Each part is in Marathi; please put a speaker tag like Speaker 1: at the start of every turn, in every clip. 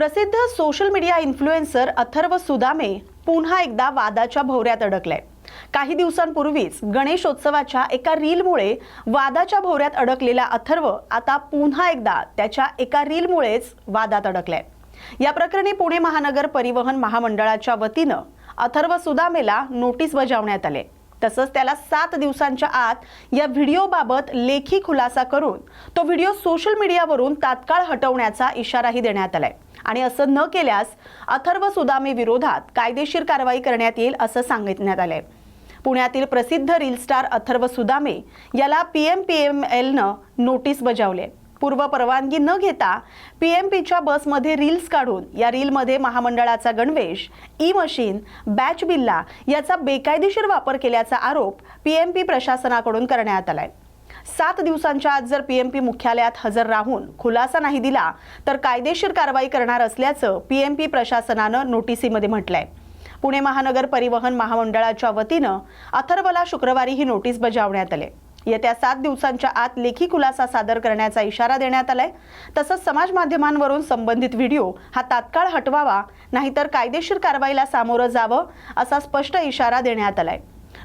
Speaker 1: प्रसिद्ध social media influencer Atharva Sudame पुन्हा एकदा वादाच्या भोवऱ्यात अडकलाय. काही दिवसांपूर्वीच गणेशोत्सवाच्या एका रीलमुळे वादाच्या भोवऱ्यात अडकलेला अथर्व आता पुन्हा एकदा त्याच्या एका रीलमुळेच वादात अडकलाय. या प्रकरणी पुणे महानगर परिवहन महामंडळाच्या वतीनं अथर्व सुदामेला नोटीस बजावण्यात आले. तसंच त्याला सात दिवसांच्या आत या व्हिडिओबाबत लेखी खुलासा करून तो व्हिडिओ सोशल मीडियावरून तात्काळ हटवण्याचा इशाराही देण्यात आलाय. आणि असं न केल्यास अथर्व सुदामे विरोधात कायदेशीर कारवाई करण्यात येईल असं सांगितण्यात आलंय. पुण्यातील प्रसिद्ध रील स्टार अथर्व सुदामे याला पी एम पी एम एलनं नोटीस बजावले. पूर्व परवानगी न घेता पी एम पीच्या बसमध्ये रील्स काढून या रीलमध्ये महामंडळाचा गणवेश ई मशीन बॅच बिल्ला याचा बेकायदेशीर वापर केल्याचा आरोप पी एम पी प्रशासनाकडून करण्यात आला आहे सात दिवसांच्या आत जर पीएमपी मुख्यालयात हजर राहून खुलासा नाही दिला तर कायदेशीर कारवाई करणार असल्याचं पीएमपी प्रशासनानं नोटिसीमध्ये म्हटलंय. पुणे महानगर परिवहन महामंडळाच्या वतीनं अथर्वला शुक्रवारी ही नोटीस बजावण्यात आली. येत्या सात दिवसांच्या आत लेखी खुलासा सादर करण्याचा इशारा देण्यात आलाय. तसंच समाज माध्यमांवरून संबंधित व्हिडिओ हा तात्काळ हटवावा नाहीतर कायदेशीर कारवाईला सामोरं जावं असा स्पष्ट इशारा देण्यात आलाय.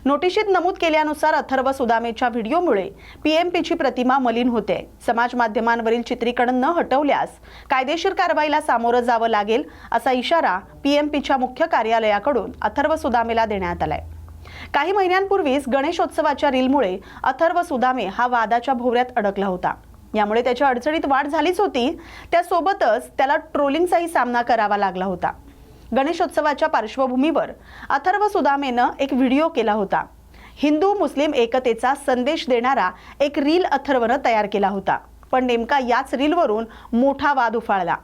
Speaker 1: नोटिशीत नमूद केल्यानुसार अथर्व सुदामेच्या व्हिडिओमुळे पीएमपीची प्रतिमा मलिन होते. समाज माध्यमांवरील चित्रीकरण न हटवल्यास कायदेशीर कारवाईला सामोरं जावं लागेल असा इशारा पीएमपीच्या मुख्य कार्यालयाकडून अथर्व सुदामेला देण्यात आलाय. काही महिन्यांपूर्वीच गणेशोत्सवाच्या रीलमुळे अथर्व सुदामे हा वादाच्या भोवऱ्यात अडकला होता. यामुळे त्याच्या अडचणीत वाढ झालीच होती. त्यासोबतच त्याला ट्रोलिंगचाही सामना करावा लागला होता. गणेशोत्सवाच्या पार्श्वभूमीवर अथर्व सुदामेनं एक व्हिडिओ केला होता. हिंदू मुस्लिम एकतेचा संदेश देणारा एक रील अथर्वनं तयार केला होता. पण नेमका याच रीलवरून मोठा वाद उफाळला.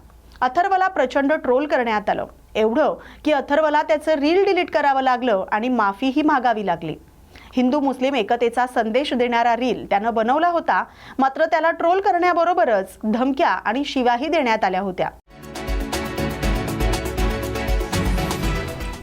Speaker 1: अथर्वला प्रचंड ट्रोल करण्यात आलं. एवढं की अथर्वला त्याचं रील डिलीट करावं लागलं आणि माफीही मागावी लागली. हिंदू मुस्लिम एकतेचा संदेश देणारा रील त्यानं बनवला होता मात्र त्याला ट्रोल करण्याबरोबरच धमक्या आणि शिवाही देण्यात आल्या होत्या.